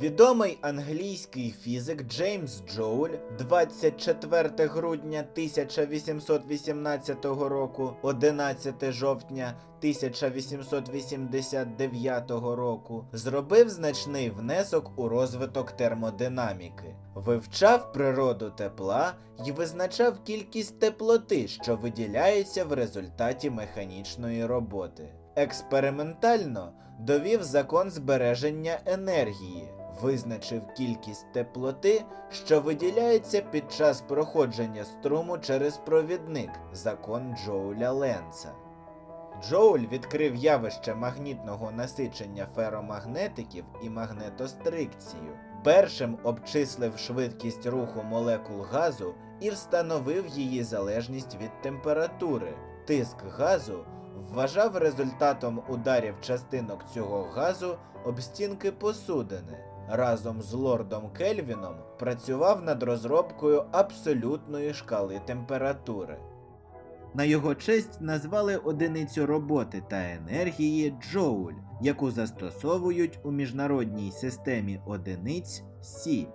Відомий англійський фізик Джеймс Джоуль 24 грудня 1818 року, 11 жовтня 1889 року зробив значний внесок у розвиток термодинаміки, вивчав природу тепла і визначав кількість теплоти, що виділяється в результаті механічної роботи. Експериментально довів закон збереження енергії, визначив кількість теплоти, що виділяється під час проходження струму через провідник закон Джоуля Ленца. Джоуль відкрив явище магнітного насичення феромагнетиків і магнетострикцію. Першим обчислив швидкість руху молекул газу і встановив її залежність від температури. Тиск газу вважав результатом ударів частинок цього газу об стінки посудини. Разом з лордом Кельвіном працював над розробкою абсолютної шкали температури. На його честь назвали одиницю роботи та енергії Джоуль, яку застосовують у міжнародній системі одиниць Сі.